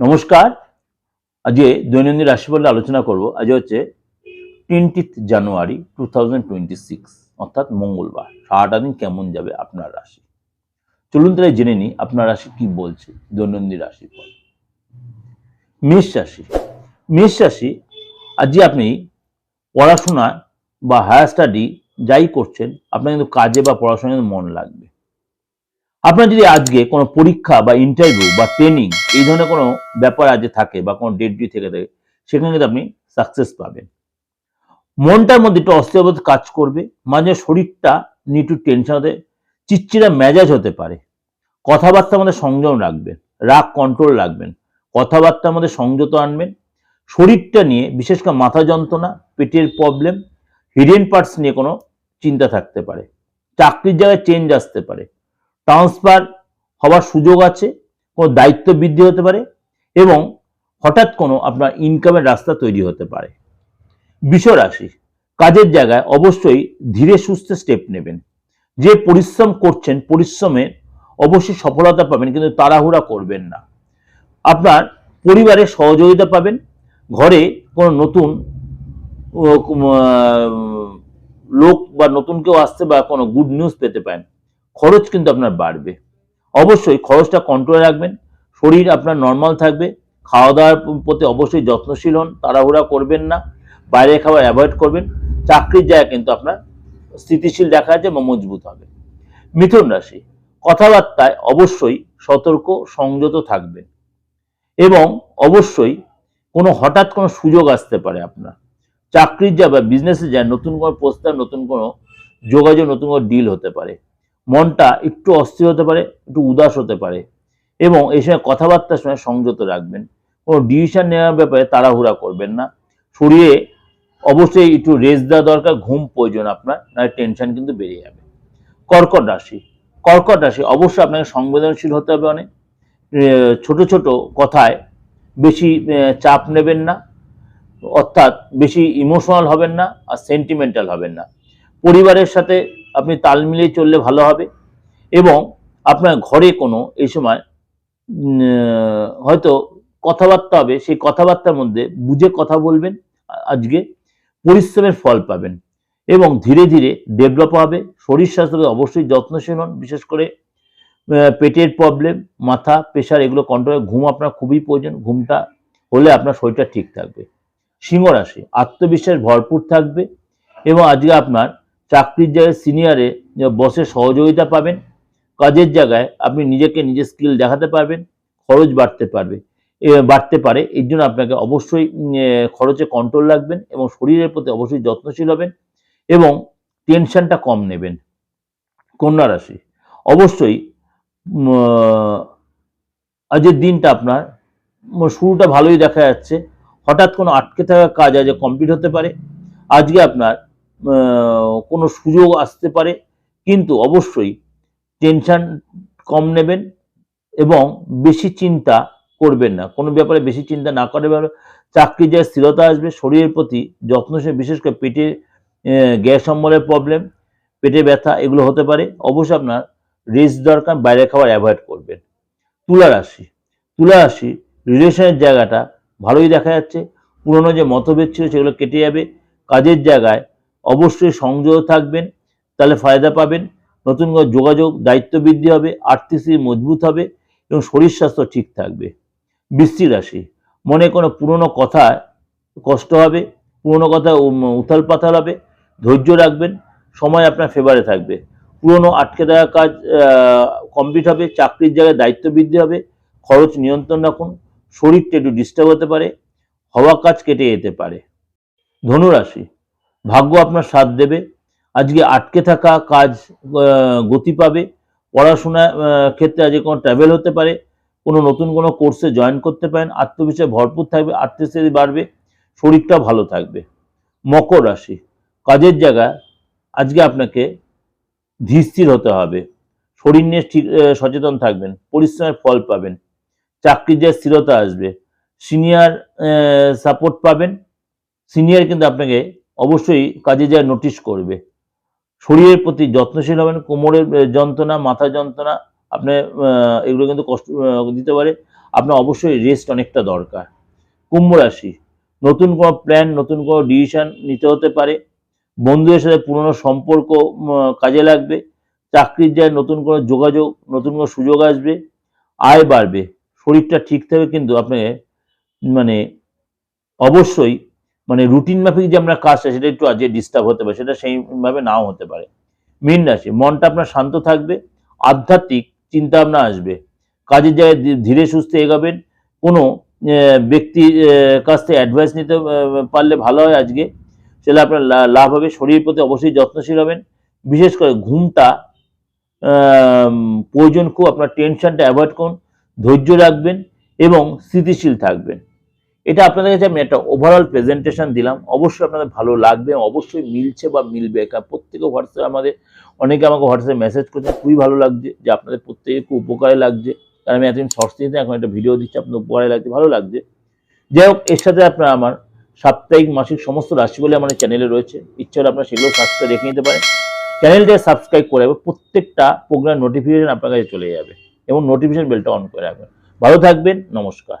নমস্কার। আজকে দৈনন্দিন রাশিফল আলোচনা করব। আজ হচ্ছে টোয়েন্টিথ জানুয়ারি টু অর্থাৎ মঙ্গলবার। সারাটা দিন কেমন যাবে আপনার রাশি? চলুন তাহলে জেনে নিই আপনার রাশি কি বলছে দৈনন্দিন রাশিফল। মেষ রাশি। মেষ রাশি, আজকে আপনি পড়াশোনা বা হায়ার স্টাডি যাই করছেন, আপনার কিন্তু কাজে বা পড়াশোনায় মন লাগবে। আপনার যদি আজকে কোনো পরীক্ষা বা ইন্টারভিউ বা ট্রেনিং এই ধরনের কোনো ব্যাপার আজকে থাকে বা কোনো ডেট ডিউ থেকে থাকে, সেখানে কিন্তু আপনি সাকসেস পাবেন। মনটার মধ্যে একটু অস্থিরবোধ কাজ করবে, মাঝে শরীরটা নিয়ে একটু টেনশন হতে চিচ্চিরা মেজাজ হতে পারে। কথাবার্তার মধ্যে সংযম রাখবেন, রাগ কন্ট্রোল রাখবেন, কথাবার্তার মধ্যে সংযত আনবেন। শরীরটা নিয়ে বিশেষ করে মাথা যন্ত্রণা, পেটের প্রবলেম হিডেন পার্টস নিয়ে কোনো চিন্তা থাকতে পারে। চাকরির জায়গায় চেঞ্জ আসতে পারে। ট্রান্সফার হওয়ার সুযোগ আছে, কোনো দায়িত্ব বৃদ্ধি হতে পারে এবং হঠাৎ কোনো আপনার ইনকামের রাস্তা তৈরি হতে পারে। রাশি কাজের জায়গায় অবশ্যই ধীরে সুস্থে স্টেপ নেবেন। যে পরিশ্রম করছেন, পরিশ্রমে অবশ্যই সফলতা পাবেন, কিন্তু তাড়াহুড়া করবেন না। আপনার পরিবারের সহযোগিতা পাবেন, ঘরে কোনো নতুন লোক বা নতুন কেউ আসতে বা কোনো গুড নিউজ পেতে পারেন। খরচ কিন্তু আপনার বাড়বে। অবশ্যই খরচটা কন্ট্রোলে রাখবেন। শরীর আপনার নর্মাল থাকবে। খাওয়া দাওয়ার প্রতি অবশ্যই যত্নশীল হন, তাড়াহুড়া করবেন না। বাইরে খাবার অ্যাভয়েড করবেন। চাকরির জায়গা কিন্তু আপনার স্থিতিশীল দেখা যাচ্ছে বা মজবুত হবে। মিথুন রাশি, কথাবার্তায় অবশ্যই সতর্ক, সংযত থাকবেন। এবং অবশ্যই কোনো হঠাৎ কোনো সুযোগ আসতে পারে আপনার। চাকরির যা বা বিজনেসে যায় নতুন কোনো প্রস্তাব, নতুন কোনো যোগাযোগ, নতুন কোনো ডিল হতে পারে। মনটা একটু অস্থির হতে পারে, একটু উদাস হতে পারে এবং এই সময় কথাবার্তার সময় সংযত রাখবেন। কোনো ডিসিশন নেওয়ার ব্যাপারে তাড়াহুড়া করবেন না। শরীরে অবশ্যই একটু রেস্ট দেওয়া দরকার, ঘুম প্রয়োজন আপনার নয় টেনশন কিন্তু বেড়ে যাবে। কর্কট রাশি কর্কট রাশি অবশ্যই আপনাকে সংবেদনশীল হতে হবে অনেক। ছোট ছোট কথায় বেশি চাপ নেবেন না। অর্থাৎ বেশি ইমোশনাল হবেন না আর সেন্টিমেন্টাল হবেন না। পরিবারের সাথে আপনি তাল মিলিয়ে চললে ভালো হবে। এবং আপনার ঘরে কোনো এই সময় হয়তো কথাবার্তা হবে, সেই কথাবার্তার মধ্যে বুঝে কথা বলবেন, আজকে পরিশ্রমের ফল পাবেন। এবং ধীরে ধীরে ডেভেলপ হবে, শরীর স্বাস্থ্যকে অবশ্যই যত্নশীল হন, বিশেষ করে পেটের প্রবলেম মাথা প্রেশার এগুলো কন্ট্রোল ঘুম আপনার খুবই প্রয়োজন, ঘুমটা হলে আপনার শরীরটা ঠিক থাকবে। সিংহ রাশি আত্মবিশ্বাস ভরপুর থাকবে এবং আজকে আপনার চাকরির জায়গায় সিনিয়রে বসের সহযোগিতা পাবেন, কাজের জায়গায় আপনি নিজেকে নিজের স্কিল দেখাতে পারবেন, খরচ বাড়তে পারবে বাড়তে পারে। এর জন্য আপনাকে অবশ্যই খরচে কন্ট্রোল রাখবেন এবং শরীরের প্রতি অবশ্যই যত্নশীল হবেন এবং টেনশনটা কম নেবেন কন্যা রাশি। অবশ্যই আজের দিনটা আপনার শুরুটা ভালোই দেখা যাচ্ছে। হঠাৎ কোনো আটকে থাকা কাজ আজ কমপ্লিট হতে পারে। আজকে আপনার কোনো সুযোগ আসতে পারে, কিন্তু অবশ্যই টেনশন কম নেবেন এবং বেশি চিন্তা করবেন না। কোনো ব্যাপারে বেশি চিন্তা না করে চাকরি যায় স্থিরতা আসবে, শরীরের প্রতি যত্ন যত্নশীল বিশেষ করে পেটে গ্যাস অম্বলের প্রবলেম পেটে ব্যথা এগুলো হতে পারে। অবশ্যই আপনার রেস্ট দরকার বাইরে খাবার অ্যাভয়েড করবেন। তুলা রাশি তুলা রাশি রিলেশনের জায়গাটা ভালোই দেখা যাচ্ছে। পুরনো যে মতভেদ ছিল সেগুলো কেটে যাবে। কাজের জায়গায় অবশ্যই সংযত থাকবেন, তাহলে ফায়দা পাবেন। নতুন যোগাযোগ দায়িত্ব বৃদ্ধি হবে আর্থিক মজবুত হবে এবং শরীর স্বাস্থ্য ঠিক থাকবে। বৃষ্টি রাশি, মনে কোনো পুরনো কথা কষ্ট হবে, পুরনো কথা উথাল পাথাল হবে, ধৈর্য রাখবেন, সময় আপনার ফেভারে থাকবে। পুরনো আটকে দেওয়া কাজ কমপ্লিট হবে, চাকরির জায়গায় দায়িত্ব বৃদ্ধি হবে, খরচ নিয়ন্ত্রণ রাখুন, শরীরটা একটু ডিস্টার্ব হতে পারে, হওয়া কাজ কেটে যেতে পারে। ধনুরাশি ভাগ্য আপনার সাথ দেবে। আজকে আটকে থাকা কাজ গতি পাবে। পড়াশোনা ক্ষেত্রে আজকে কোনো ট্রাভেল হতে পারে। কোনো নতুন কোনো কোর্সে জয়েন করতে পারেন। আত্মবিশ্বাস ভরপুর থাকবে, আত্মস্থিতি বাড়বে, শরীরটা ভালো থাকবে। মকর রাশি, কাজের জায়গায় আজকে আপনাকে ধীরস্থির হতে হবে। শরীর নিয়ে ঠিক সচেতন থাকবেন, পরিশ্রমের ফল পাবেন। চাকরির যে স্থিরতা আসবে। সিনিয়র সাপোর্ট পাবেন। সিনিয়র কিন্তু আপনাকে অবশ্যই কাজে যায় নোটিশ করবে। শরীরের প্রতি যত্নশীল হবেন, কোমরের যন্ত্রণা, মাথা যন্ত্রণা, আপনি এগুলো কিন্তু কষ্ট দিতে পারে। আপনার অবশ্যই রেস্ট অনেকটা দরকার। কুম্ভ রাশি, নতুন কোনো প্ল্যান নতুন কোনো ডিসিশন নিতে হতে পারে। বন্ধুদের সাথে পুরনো সম্পর্ক কাজে লাগবে। চাকরির যায় নতুন কোনো যোগাযোগ, নতুন কোনো সুযোগ আসবে। আয় বাড়বে। শরীরটা ঠিক থাকবে কিন্তু আপনি মানে অবশ্যই মানে রুটিন মাফিক যে আমরা কাজটা সেটা একটু আজকে ডিস্টার্ব হতে পারে সেটা সেইভাবে নাও হতে পারে। মীন রাশি মনটা আপনার শান্ত থাকবে আধ্যাত্মিক চিন্তা ভাবনা আসবে। কাজের জায়গায় ধীরে সুস্থে এগাবেন কোনো আহ, কাছ থেকে অ্যাডভাইস নিতে পারলে ভালো হয় আজকে। সেটা আপনার লাভ হবে শরীরের প্রতি অবশ্যই যত্নশীল হবেন। বিশেষ করে ঘুমটা প্রয়োজন খুব আপনার টেনশনটা অ্যাভয়েড করুন ধৈর্য রাখবেন এবং স্থিতিশীল থাকবেন। এটা আপনাদের কাছে আমি একটা ওভারঅল প্রেজেন্টেশন দিলাম। অবশ্যই আপনাদের ভালো লাগবে, অবশ্যই মিলছে বা মিলবে। কারণ প্রত্যেকে হোয়াটসঅ্যাপ আমাদের, অনেকে আমাকে হোয়াটসঅ্যাপে মেসেজ করছে, খুবই ভালো লাগছে, যে আপনাদের প্রত্যেকে খুব উপকারে লাগছে। কারণ আমি এতদিন শর্টস দিতে এখন একটা ভিডিও দিচ্ছি, আপনাদের উপকারে লাগছে, ভালো লাগছে। যাই হোক, এর সাথে আপনার আমার সাপ্তাহিক, মাসিক সমস্ত রাশি বলে আমার চ্যানেলে রয়েছে। ইচ্ছা হলে আপনারা সেগুলো সাবস্ক্রাইব রেখে নিতে পারেন। চ্যানেলটা সাবস্ক্রাইব করে রাখবেন, প্রত্যেকটা প্রোগ্রাম নোটিফিকেশন আপনার কাছে চলে যাবে এবং নোটিফিকেশন বেলটা অন করে রাখবেন। ভালো থাকবেন, নমস্কার।